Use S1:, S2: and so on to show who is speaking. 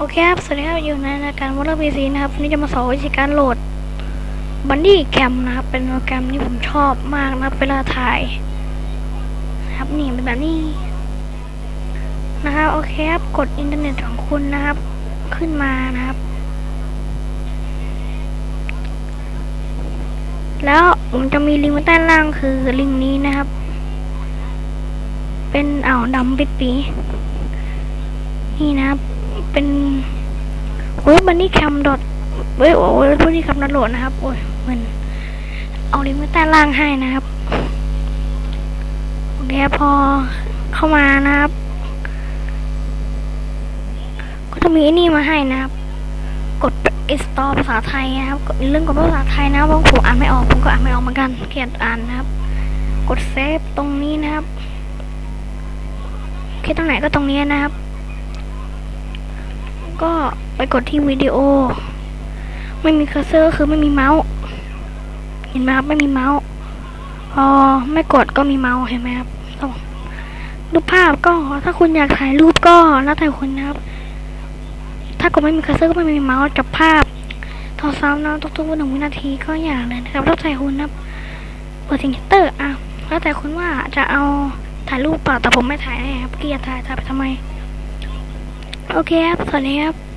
S1: โอเคครับ สวัสดีครับ อยู่ในรายการวอลเลอร์พีซีนะครับวันนี้จะมาสอนวิธีการโหลดบันดี้แคมนะครับ เป็นโปรแกรมที่ผมชอบมากนะครับเวลาถ่ายนะครับนี่เป็นแบบนี้นะครับโอเคครับ กดอินเทอร์เน็ตของคุณนะครับ ขึ้นมานะครับ แล้วผมจะมีลิงก์ไว้ใต้ล่างคือลิงก์นี้นะครับ เป็นอ่าวดำปิดปีนี่นะครับ เป็นเว็บบันนี่แคมดอทเว็บโอ้ยบันนี่แคมดอทโหลดนะครับ โอ้ยมันเอาลิงก์ไว้ใต้ล่างให้นะครับโอเคพอเข้ามานะครับ ก็จะมีไอ้นี่มาให้นะครับ กด install ภาษาไทยนะครับเรื่องกดภาษาไทยนะเพราะผมอ่านไม่ออกผมก็อ่านไม่ออกเหมือนกันเขียนอ่านนะครับ กดเซฟตรงนี้นะครับโอเคตรงไหนก็ตรงนี้นะครับ ก็ไปกดที่วิดีโอ ไม่มีเคอร์เซอร์คือไม่มีเมาส์เห็นไหมครับไม่มีเมาส์พอไม่กดก็มีเมาส์เห็นไหมครับต้องรูปภาพก็ถ้าคุณอยากถ่ายรูปก็แล้วแต่คุณนะครับ ถ้ากดไม่มีเคอร์เซอร์ก็ไม่มีเมาส์จับภาพทอซ้ำนะทุกๆหนึ่งวินาทีก็อย่างเลยนะครับแล้วแต่คุณนะครับเปิดสิงเตอร์อะแล้วแต่คุณว่าจะเอาถ่ายรูปเปล่าแต่ผมไม่ถ่ายให้ครับเกียดถ่ายถ่ายไปทำไม โอเคครับ สวัสดีครับ